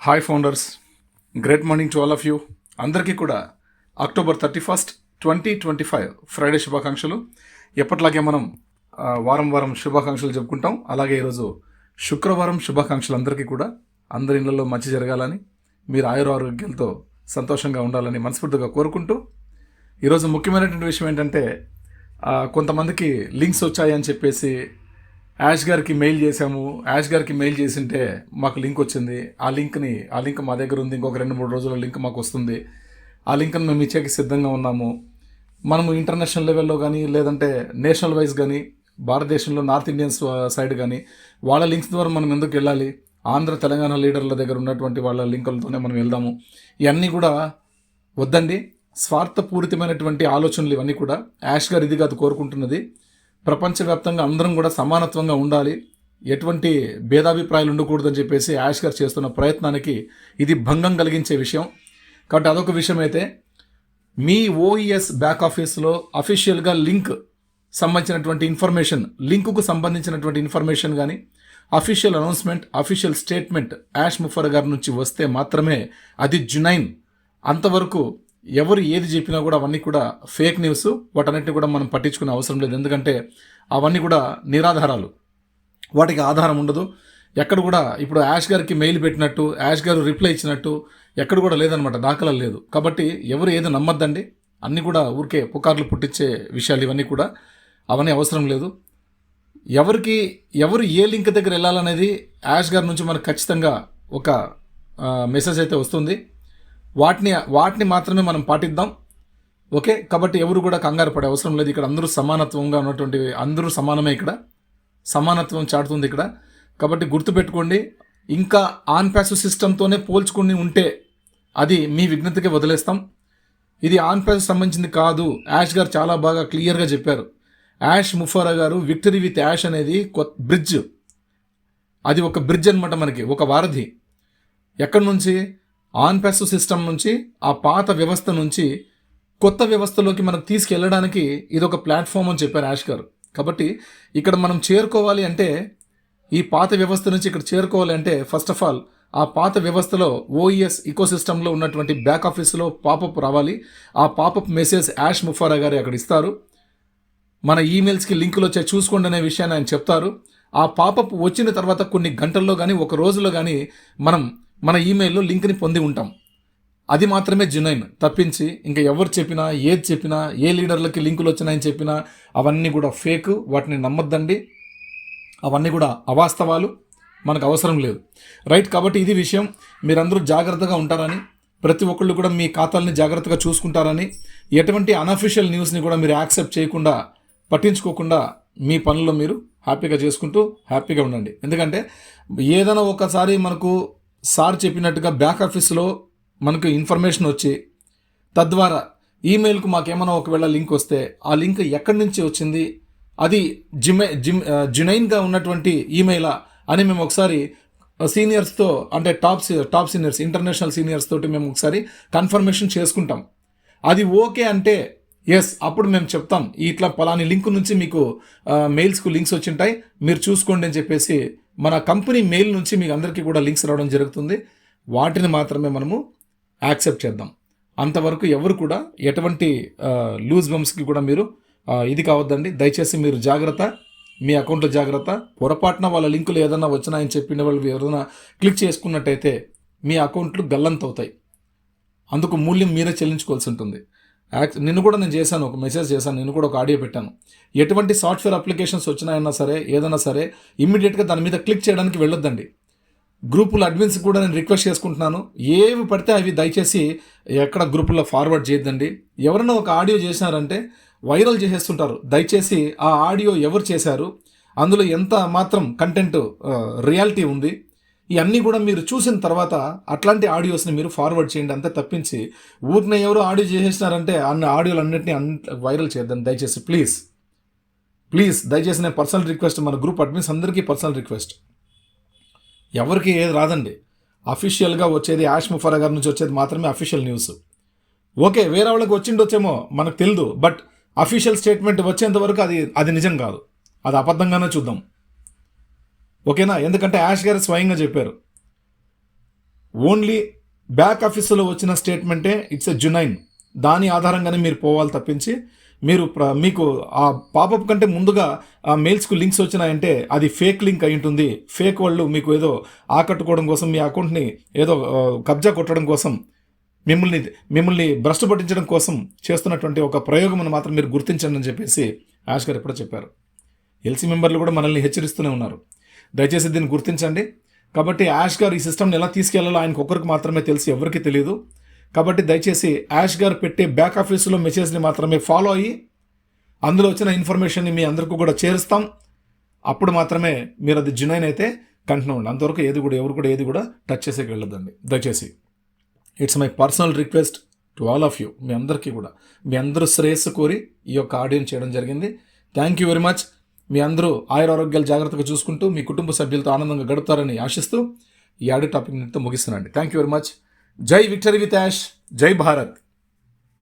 Hi founders great morning to all of you అందరికీ కూడా October thirty first twenty twenty five Friday శుభాకాంక్షలు. ఎప్పట్లాగే మనం వారం వారం శుభాకాంక్షలు చెప్పుకుంటాం. అలాగే ఈరోజు శుక్రవారం శుభాకాంక్షలు అందరికీ కూడా. అందరి ఇళ్ళలో మంచి జరగాలని మీరు ఆయుర ఆరోగ్యంతో సంతోషంగా ఉండాలని మనస్ఫూర్తిగా కోరుకుంటూ ఈరోజు ముఖ్యమైనటువంటి విషయం ఏంటంటే కొంతమందికి లింక్స్ వచ్చాయని చెప్పేసి యాష్ గారికి మెయిల్ చేశాము. యాష్ గారికి మెయిల్ చేసింటే మాకు లింక్ వచ్చింది. ఆ లింక్ని ఆ లింక్ మా దగ్గర ఉంది. ఇంకొక రెండు మూడు రోజుల లింక్ మాకు వస్తుంది. ఆ లింక్ని మేము ఇచ్చేకి సిద్ధంగా ఉన్నాము. మనము ఇంటర్నేషనల్ లెవెల్లో కానీ లేదంటే నేషనల్ వైజ్ కానీ భారతదేశంలో నార్త్ ఇండియన్స్ సైడ్ కానీ వాళ్ళ లింక్స్ ద్వారా మనం ఎందుకు వెళ్ళాలి? ఆంధ్ర తెలంగాణ లీడర్ల దగ్గర ఉన్నటువంటి వాళ్ళ లింకులతోనే మనం వెళ్దాము. ఇవన్నీ కూడా వద్దండి. స్వార్థపూరితమైనటువంటి ఆలోచనలు ఇవన్నీ కూడా యాష్ గారు ఇది కాదు కోరుకుంటున్నది. ప్రపంచవ్యాప్తంగా అందరం కూడా సమానత్వంగా ఉండాలి. ఎటువంటి భేదాభిప్రాయాలు ఉండకూడదని చెప్పేసి యాష్ గారు చేస్తున్న ప్రయత్నానికి ఇది భంగం కలిగించే విషయం. కాబట్టి అదొక విషయం అయితే మీ ఓఈఎస్ బ్యాక్ ఆఫీస్లో అఫీషియల్గా లింక్ సంబంధించినటువంటి ఇన్ఫర్మేషన్ లింకుకు సంబంధించినటువంటి ఇన్ఫర్మేషన్ కానీ official announcement official statement Ash ముఫర్ గారి నుంచి వస్తే మాత్రమే అది జునైన్. అంతవరకు ఎవరు ఏది చెప్పినా కూడా అవన్నీ కూడా ఫేక్ న్యూస్ వాటన్నిటిని కూడా మనం పట్టించుకునే అవసరం లేదు. ఎందుకంటే అవన్నీ కూడా నిరాధారాలు. వాటికి ఆధారం ఉండదు. ఎక్కడ కూడా ఇప్పుడు యాష్ గారికి మెయిల్ పెట్టినట్టు యాష్ గారు రిప్లై ఇచ్చినట్టు ఎక్కడ కూడా లేదనమాట దాఖలా లేదు. కాబట్టి ఎవరు ఏది నమ్మద్దండి? అన్నీ కూడా ఊరికే పుకార్లు పుట్టించే విషయాలు ఇవన్నీ కూడా అవన్నీ అవసరం లేదు. ఎవరికి ఎవరు ఏ లింక్ దగ్గర వెళ్ళాలనేది యాష్ గారి నుంచి మనకు ఖచ్చితంగా ఒక మెసేజ్ అయితే వస్తుంది. వాటిని వాటిని మాత్రమే మనం పాటిద్దాం. ఓకే? కాబట్టి ఎవరు కూడా కంగారు పడే అవసరం లేదు. ఇక్కడ అందరూ సమానత్వంగా ఉన్నటువంటి అందరూ సమానమే ఇక్కడ. సమానత్వం చాటుతుంది ఇక్కడ. కాబట్టి గుర్తుపెట్టుకోండి ఇంకా ఆన్ ప్యాసివ్ సిస్టమ్తోనే పోల్చుకుని ఉంటే అది మీ విఘ్నతకి వదిలేస్తాం. ఇది ఆన్ ప్యాసివ్ సంబంధించింది కాదు. యాష్ గారు చాలా బాగా క్లియర్గా చెప్పారు. యాష్ ముఫారా గారు విక్టరీ విత్ యాష్ అనేది కొత్త బ్రిడ్జ్. అది ఒక బ్రిడ్జ్ అనమాట మనకి ఒక వారధి. ఎక్కడి నుంచి? ఆన్ ప్యాసివ్ సిస్టమ్ నుంచి ఆ పాత వ్యవస్థ నుంచి కొత్త వ్యవస్థలోకి మనం తీసుకెళ్ళడానికి ఇది ఒక ప్లాట్ఫామ్ అని చెప్పారు యాష్ గారు. కాబట్టి ఇక్కడ మనం చేరుకోవాలి అంటే ఈ పాత వ్యవస్థ నుంచి ఇక్కడ చేరుకోవాలి అంటే ఫస్ట్ ఆఫ్ ఆల్ ఆ పాత వ్యవస్థలో ఓఈఎస్ ఇకోసిస్టంలో ఉన్నటువంటి బ్యాక్ ఆఫీస్లో పాపప్ రావాలి. ఆ పాపప్ మెసేజ్ యాష్ ముఫారా గారు అక్కడ ఇస్తారు. మన ఈమెయిల్స్కి లింకులు వచ్చే చూసుకోండి అనే విషయాన్ని ఆయన చెప్తారు. ఆ పాపప్ వచ్చిన తర్వాత కొన్ని గంటల్లో కానీ ఒక రోజులో కానీ మనం మన ఈమెయిల్లో లింక్ని పొంది ఉంటాం. అది మాత్రమే జునైన్ తప్పించి ఇంకా ఎవరు చెప్పినా ఏది చెప్పినా ఏ లీడర్లకి లింకులు వచ్చినాయని చెప్పినా అవన్నీ కూడా ఫేక్ వాటిని నమ్మద్దండి. అవన్నీ కూడా అవాస్తవాలు. మనకు అవసరం లేదు. రైట్ కాబట్టి ఇది విషయం. మీరందరూ జాగ్రత్తగా ఉంటారని ప్రతి ఒక్కళ్ళు కూడా మీ ఖాతాల్ని జాగ్రత్తగా చూసుకుంటారని ఎటువంటి అనఫిషియల్ న్యూస్ని కూడా మీరు యాక్సెప్ట్ చేయకుండా పట్టించుకోకుండా మీ పనుల్లో మీరు హ్యాపీగా చేసుకుంటూ హ్యాపీగా ఉండండి. ఎందుకంటే ఏదైనా ఒకసారి మనకు సార్ చెప్పినట్టుగా బ్యాక్ ఆఫీస్లో మనకు ఇన్ఫర్మేషన్ వచ్చి తద్వారా ఈమెయిల్కు మాకేమైనా ఒకవేళ లింక్ వస్తే ఆ లింక్ ఎక్కడి నుంచి వచ్చింది? అది జిమె జిమ్ జునైన్గా ఉన్నటువంటి ఈమెయిలా అని మేము ఒకసారి సీనియర్స్తో అంటే top top seniors international seniors తోటి మేము ఒకసారి కన్ఫర్మేషన్ చేసుకుంటాం. అది ఓకే అంటే ఎస్ అప్పుడు మేము చెప్తాం. ఇట్లా పలాని లింక్ నుంచి మీకు మెయిల్స్కు లింక్స్ వచ్చింటాయి మీరు చూసుకోండి అని చెప్పేసి మన కంపెనీ మెయిల్ నుంచి మీకు అందరికీ కూడా లింక్స్ రావడం జరుగుతుంది. వాటిని మాత్రమే మనము యాక్సెప్ట్ చేద్దాం. అంతవరకు ఎవరు కూడా ఎటువంటి లూజ్ బంప్స్కి కూడా మీరు ఇది కావద్దండి. దయచేసి మీరు జాగ్రత్త మీ అకౌంట్లో జాగ్రత్త. పొరపాటున వాళ్ళ లింకులు ఏదైనా వచ్చినాయని చెప్పిన వాళ్ళు ఎవరైనా క్లిక్ చేసుకున్నట్టయితే మీ అకౌంట్లు గల్లంతవుతాయి. అందుకు మూల్యం మీరే చెల్లించుకోవాల్సి ఉంటుంది. నిన్ను కూడా నేను చేశాను ఒక మెసేజ్ చేశాను నేను కూడా ఒక ఆడియో పెట్టాను. ఎటువంటి సాఫ్ట్వేర్ అప్లికేషన్స్ వచ్చినాయన్నా సరే ఏదైనా సరే ఇమ్మీడియట్గా దాని మీద క్లిక్ చేయడానికి వెళ్ళొద్దండి. గ్రూపుల అడ్మిన్స్ కూడా నేను రిక్వెస్ట్ చేసుకుంటున్నాను. ఏవి పడితే అవి దయచేసి ఎక్కడ గ్రూపుల్లో ఫార్వర్డ్ చేయొద్దండి. ఎవరైనా ఒక ఆడియో చేసినారంటే వైరల్ చేసేస్తుంటారు. దయచేసి ఆ ఆడియో ఎవరు చేశారు? అందులో ఎంత మాత్రం కంటెంట్ రియాలిటీ uh, ఉంది? ఇవన్నీ కూడా మీరు చూసిన తర్వాత అట్లాంటి ఆడియోస్ని మీరు ఫార్వర్డ్ చేయండి అంతే తప్పించి ఊరిని ఎవరు ఆడియో చేసేసినారంటే అన్ని ఆడియోలు అన్నింటినీ అన్ వైరల్ చేద్దాం దయచేసి ప్లీజ్ ప్లీజ్ దయచేసి నేను పర్సనల్ రిక్వెస్ట్ మన గ్రూప్ అడ్మిన్స్ అందరికీ పర్సనల్ రిక్వెస్ట్. ఎవరికి ఏది రాదండి. అఫీషియల్గా వచ్చేది యాష్ ముఫరా గారి నుంచి వచ్చేది మాత్రమే అఫీషియల్ న్యూస్. ఓకే వేరే వాళ్ళకి వచ్చిండొచ్చేమో మనకు తెలియదు బట్ అఫీషియల్ స్టేట్మెంట్ వచ్చేంత వరకు అది అది నిజం కాదు. అది అబద్ధంగానే చూద్దాం. ఓకేనా? ఎందుకంటే యాష్ గారు స్వయంగా చెప్పారు. ఓన్లీ బ్యాక్ ఆఫీసులో వచ్చిన స్టేట్మెంటే ఇట్స్ ఎ జునైన్. దాని ఆధారంగానే మీరు పోవాలి తప్పించి మీరు ప్ర- మీకు ఆ పాపప్ కంటే ముందుగా ఆ మెయిల్స్కు లింక్స్ వచ్చినాయంటే అది ఫేక్ లింక్ అయి ఉంటుంది ఫేక్ వాళ్ళు మీకు ఏదో ఆకట్టుకోవడం కోసం మీ అకౌంట్ని ఏదో కబ్జా కొట్టడం కోసం మిమ్మల్ని మిమ్మల్ని భ్రష్టు పట్టించడం కోసం చేస్తున్నటువంటి ఒక ప్రయోగం మాత్రం మీరు గుర్తించండి అని చెప్పేసి యాష్ గారు ఎప్పుడో చెప్పారు. ఎల్సీ మెంబర్లు కూడా మనల్ని హెచ్చరిస్తూనే ఉన్నారు. దయచేసి దీన్ని గుర్తించండి. కాబట్టి యాష్ గారు ఈ సిస్టమ్ని ఎలా తీసుకెళ్ళాలో ఆయనకు ఒక్కరికి మాత్రమే తెలిసి ఎవరికి తెలియదు కాబట్టి దయచేసి యాష్ గారు పెట్టే బ్యాక్ ఆఫీసులో మెసేజ్ని మాత్రమే ఫాలో అయ్యి అందులో వచ్చిన ఇన్ఫర్మేషన్ని మీ అందరికీ కూడా చేరుస్తాం. అప్పుడు మాత్రమే మీరు అది జునైన్ అయితే కంటిన్యూ ఉండండి అంతవరకు ఏది కూడా ఎవరు కూడా ఏది కూడా టచ్ చేసేకి వెళ్ళొద్దండి. దయచేసి. It's my personal request to all of you మీ అందరికీ కూడా. మీ అందరూ శ్రేయస్సు కోరి ఈ యొక్క ఆడియన్స్ చేయడం జరిగింది. థ్యాంక్ యూ వెరీ మచ్ మీ అందరూ ఆయురారోగ్యాలు జాగ్రత్తగా చూసుకుంటూ మీ కుటుంబ సభ్యులతో ఆనందంగా గడుపుతారని ఆశిస్తూ ఈ ఆడియో టాపిక్ నింతో ముగిస్తున్నాండి థ్యాంక్ యూ వెరీ మచ్ జై విక్టరీ విత్ యాష్. జై భారత్.